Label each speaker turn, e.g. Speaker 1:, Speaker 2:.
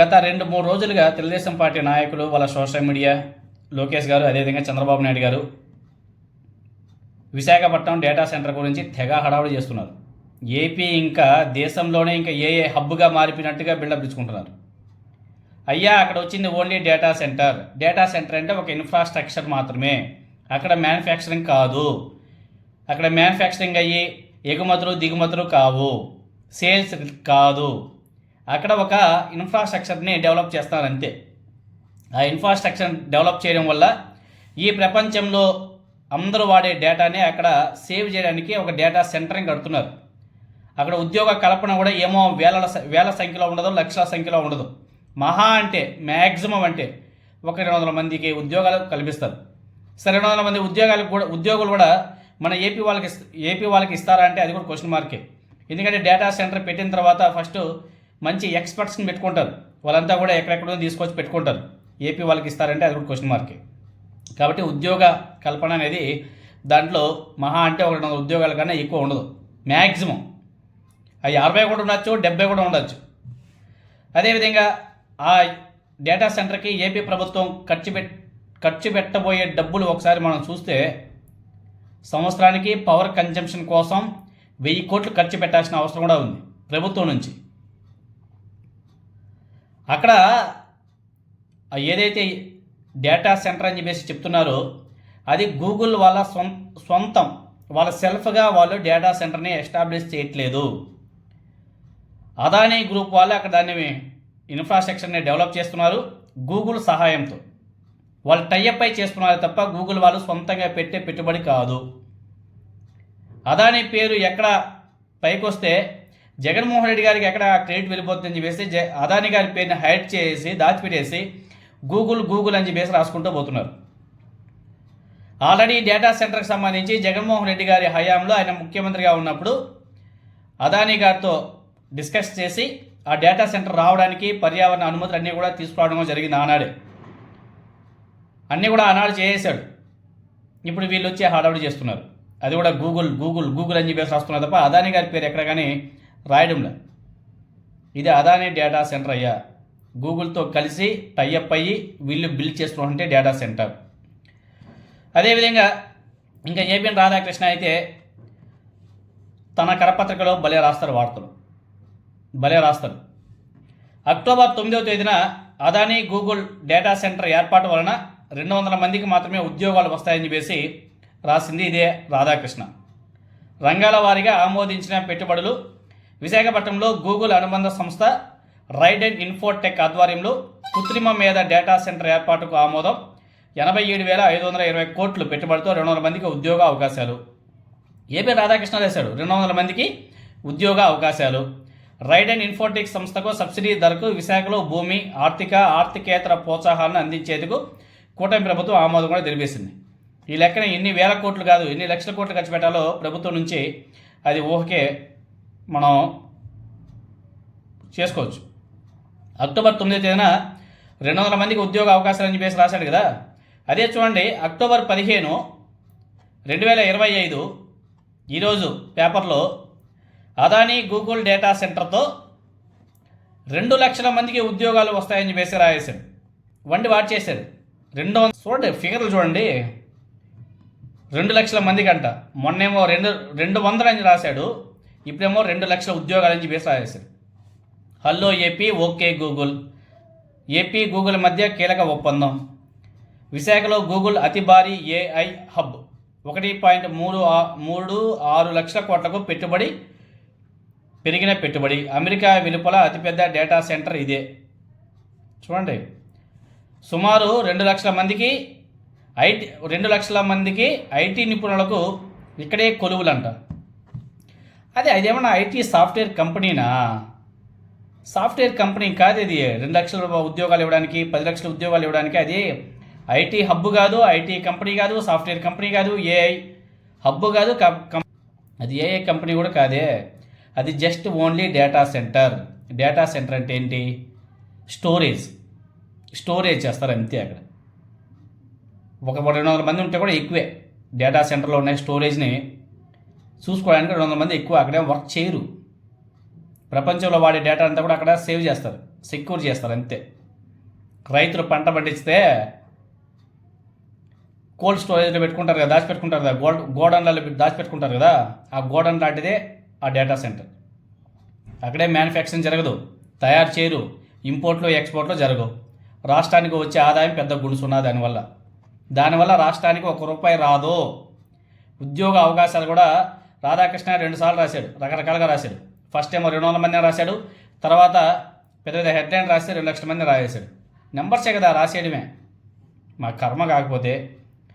Speaker 1: గత రెండు మూడు రోజులుగా తెలుగుదేశం పార్టీ నాయకులు వాళ్ళ సోషల్ మీడియా లోకేష్ గారు అదేవిధంగా చంద్రబాబు నాయుడు గారు విశాఖపట్నం డేటా సెంటర్ గురించి తెగ హడావుడి చేస్తున్నారు. ఏపీ ఇంకా దేశంలోనే ఇంకా ఏ ఏ హబ్గా మారిపోయినట్టుగా బిల్డప్ ఇచ్చుకుంటున్నారు అయ్యా అక్కడ వచ్చింది only data centre. Data centre అంటే ఒక ఇన్ఫ్రాస్ట్రక్చర్ మాత్రమే. అక్కడ మ్యానుఫ్యాక్చరింగ్ కాదు. అక్కడ మ్యానుఫ్యాక్చరింగ్ అయ్యి ఎగుమతులు దిగుమతులు కావు. సేల్స్ కాదు. అక్కడ ఒక ఇన్ఫ్రాస్ట్రక్చర్ని డెవలప్ చేస్తారు అంతే ఆ ఇన్ఫ్రాస్ట్రక్చర్ డెవలప్ చేయడం వల్ల ఈ ప్రపంచంలో అందరూ వాడే డేటాని అక్కడ సేవ్ చేయడానికి ఒక డేటా సెంటర్ని కడుతున్నారు. అక్కడ ఉద్యోగ కల్పన కూడా ఏమో వేల వేల సంఖ్యలో ఉండదు లక్షల సంఖ్యలో ఉండదు. మహా అంటే మ్యాక్సిమం అంటే ఒక రెండు వందల మందికి ఉద్యోగాలు కల్పిస్తారు. సరే రెండు వందల మంది ఉద్యోగాలు కూడా ఉద్యోగులు కూడా మన ఏపీ వాళ్ళకి ఏపీ వాళ్ళకి ఇస్తారా అంటే అది కూడా క్వశ్చన్ మార్కే ఎందుకంటే డేటా సెంటర్ పెట్టిన తర్వాత ఫస్ట్ మంచి ఎక్స్పర్ట్స్ని పెట్టుకుంటారు. వాళ్ళంతా కూడా ఎక్కడెక్కడో తీసుకొచ్చి పెట్టుకుంటారు. ఏపీ వాళ్ళకి ఇస్తారంటే అది కూడా క్వశ్చన్ మార్కే కాబట్టి ఉద్యోగ కల్పన అనేది దాంట్లో మహా అంటే ఒక రెండు ఉద్యోగాల కన్నా ఎక్కువ ఉండదు. మ్యాక్సిమం అవి అరవై కూడా ఉండొచ్చు డెబ్బై కూడా ఉండొచ్చు. అదేవిధంగా ఆ డేటా సెంటర్కి ఏపీ ప్రభుత్వం ఖర్చు పెట్ ఖర్చు పెట్టబోయే డబ్బులు ఒకసారి మనం చూస్తే సంవత్సరానికి పవర్ కన్జంప్షన్ కోసం వెయ్యి కోట్లు ఖర్చు పెట్టాల్సిన అవసరం కూడా ఉంది. ప్రభుత్వం నుంచి. అక్కడ ఏదైతే డేటా సెంటర్ అని చెప్పేసి చెప్తున్నారో అది గూగుల్ వాళ్ళ సొం సొంతం వాళ్ళ సెల్ఫ్గా వాళ్ళు డేటా సెంటర్ని ఎస్టాబ్లిష్ చేయట్లేదు. అదానీ గ్రూప్ వాళ్ళు అక్కడ దాన్ని ఇన్ఫ్రాస్ట్రక్చర్ని డెవలప్ చేస్తున్నారు గూగుల్ సహాయంతో. వాళ్ళు టైఅప్ అయి చేస్తున్నారు తప్ప గూగుల్ వాళ్ళు సొంతంగా పెట్టే పెట్టుబడి కాదు. అదానీ పేరు ఎక్కడ పైకొస్తే జగన్మోహన్ రెడ్డి గారికి ఎక్కడ క్రెడిట్ వెళ్ళిపోతుందని చెప్పేసి జ అదాని గారి పేరుని హైడ్ చేసి దాచిపెట్టేసి గూగుల్ గూగుల్ అని చెప్పేసి రాసుకుంటూ పోతున్నారు. ఆల్రెడీ డేటా సెంటర్కి సంబంధించి జగన్మోహన్ రెడ్డి గారి హయాంలో ఆయన ముఖ్యమంత్రిగా ఉన్నప్పుడు అదానీ గారితో డిస్కస్ చేసి ఆ డేటా సెంటర్ రావడానికి పర్యావరణ అనుమతులు అన్నీ కూడా తీసుకురావడం జరిగింది ఆనాడే. అన్నీ కూడా ఆనాడు చేసేసాడు ఇప్పుడు వీళ్ళు వచ్చి హడావుడి చేస్తున్నారు. అది కూడా గూగుల్ గూగుల్ గూగుల్ అని చెప్పేసి రాస్తున్నారు తప్ప అదానీ గారి పేరు ఎక్కడ కానీ రాయడంలే. ఇది అదానీ డేటా సెంటర్ అయ్యా. గూగుల్తో కలిసి టైఅప్ అయ్యి వీళ్ళు బిల్డ్ చేస్తున్నటువంటి డేటా సెంటర్. అదేవిధంగా ఇంకా ఏపీఎన్ రాధాకృష్ణ అయితే తన కరపత్రికలో భలే రాస్తారు వార్తలు. భలే రాస్తారు. అక్టోబర్ తొమ్మిదవ తేదీన అదానీ గూగుల్ డేటా సెంటర్ ఏర్పాటు వలన రెండు వందల మందికి మాత్రమే ఉద్యోగాలు వస్తాయని చెప్పేసి రాసింది ఇదే రాధాకృష్ణ. రంగాల వారీగా ఆమోదించిన పెట్టుబడులు విశాఖపట్నంలో గూగుల్ అనుబంధ సంస్థ రైడ్ అండ్ ఇన్ఫోటెక్ ఆధ్వర్యంలో కృత్రిమ మీద డేటా సెంటర్ ఏర్పాటుకు ఆమోదం. ఎనభై ఏడు వేల ఐదు వందల ఇరవై కోట్లు పెట్టుబడితో రెండు వందల మందికి ఉద్యోగ అవకాశాలు. ఏపీ రాధాకృష్ణ రాశాడు రెండు వందల మందికి ఉద్యోగ అవకాశాలు. రైడ్ అండ్ ఇన్ఫోటెక్ సంస్థకు సబ్సిడీ ధరకు విశాఖలో భూమి ఆర్థిక ఆర్థికేతర ప్రోత్సాహాలను అందించేందుకు కూటమి ప్రభుత్వం ఆమోదం కూడా తెలిపేసింది. ఈ లెక్కన ఎన్ని వేల కోట్లు కాదు ఎన్ని లక్షల కోట్లు ఖర్చు పెట్టాలో ప్రభుత్వం నుంచి అది ఊహకే మనం చేసుకోవచ్చు. అక్టోబర్ తొమ్మిదో తేదీన రెండు వందల మందికి ఉద్యోగ అవకాశాలు అని చెప్పేసి రాశాడు కదా. అదే చూడండి అక్టోబర్ పదిహేను రెండు వేల ఇరవై ఐదు ఈరోజు పేపర్లో అదానీ గూగుల్ డేటా సెంటర్తో రెండు లక్షల మందికి ఉద్యోగాలు వస్తాయని చెప్పేసి రాయేశాడు వండి వాట్ చేశారు రెండు వంద చూడండి ఫిగర్లు చూడండి. రెండు లక్షల మందికి అంట మొన్నేమో రెండు రెండు వందలు అని రాశాడు. ఇప్పుడేమో రెండు లక్షల ఉద్యోగాల నుంచి చెప్పేసి hello AP okay Google. AP Google మధ్య కీలక ఒప్పందం. విశాఖలో గూగుల్ అతి భారీ ఏఐ హబ్. ఒకటి పాయింట్ మూడు ఆ- మూడు ఆరు లక్షల కోట్లకు పెట్టుబడి పెరిగిన పెట్టుబడి. అమెరికా వెలుపల అతిపెద్ద డేటా సెంటర్ ఇదే. చూడండి. సుమారు రెండు లక్షల మందికి ఐటీ రెండు లక్షల మందికి ఐటీ నిపుణులకు ఇక్కడే కొలువులంట. అదే అదేమన్నా ఐటీ సాఫ్ట్వేర్ కంపెనీనా? సాఫ్ట్వేర్ కంపెనీ కాదు ఇది. రెండు లక్షల ఉద్యోగాలు ఇవ్వడానికి పది లక్షల ఉద్యోగాలు ఇవ్వడానికి అది ఐటీ హబ్ కాదు ఐటీ కంపెనీ కాదు సాఫ్ట్వేర్ కంపెనీ కాదు ఏఐ హబ్ కాదు అది ఏఐ కంపెనీ కూడా కాదే. అది just only data centre. Data centre అంటే ఏంటి? స్టోరేజ్. స్టోరేజ్ చేస్తారు అంతే అక్కడ. ఒక రెండు వందల మంది ఉంటే కూడా ఎక్కువే. డేటా సెంటర్లో ఉన్న స్టోరేజ్ని. చూసుకోవడానికి రెండు వందల మంది ఎక్కువ అక్కడే వర్క్ చేయరు. ప్రపంచంలో వాడే డేటా అంతా కూడా అక్కడ సేవ్ చేస్తారు సెక్యూర్ చేస్తారు అంతే. రైతులు పంట పండిస్తే కోల్డ్ స్టోరేజ్లో పెట్టుకుంటారు కదా దాచిపెట్టుకుంటారు కదా గోల్డ్ గోడౌన్లలో దాచిపెట్టుకుంటారు కదా ఆ గోడౌన్ లాంటిదే ఆ డేటా సెంటర్ అక్కడే మ్యానుఫ్యాక్చరింగ్ జరగదు తయారు చేయరు ఇంపోర్ట్లో ఎక్స్పోర్ట్లో జరగవు. రాష్ట్రానికి వచ్చే ఆదాయం పెద్ద గుడుసున్నా దానివల్ల. దానివల్ల రాష్ట్రానికి ఒక రూపాయి రాదు. ఉద్యోగ అవకాశాలు కూడా రాధాకృష్ణ రెండుసార్లు రాశాడు రకరకాలుగా రాశాడు. ఫస్ట్ ఏమో రెండు వందల మంది రాశాడు తర్వాత పెద్ద పెద్ద హెడ్లైన్ రాస్తే రెండు లక్షల మంది రాసేశాడు. నెంబర్సే కదా రాసేయడమే. మా కర్మ కాకపోతే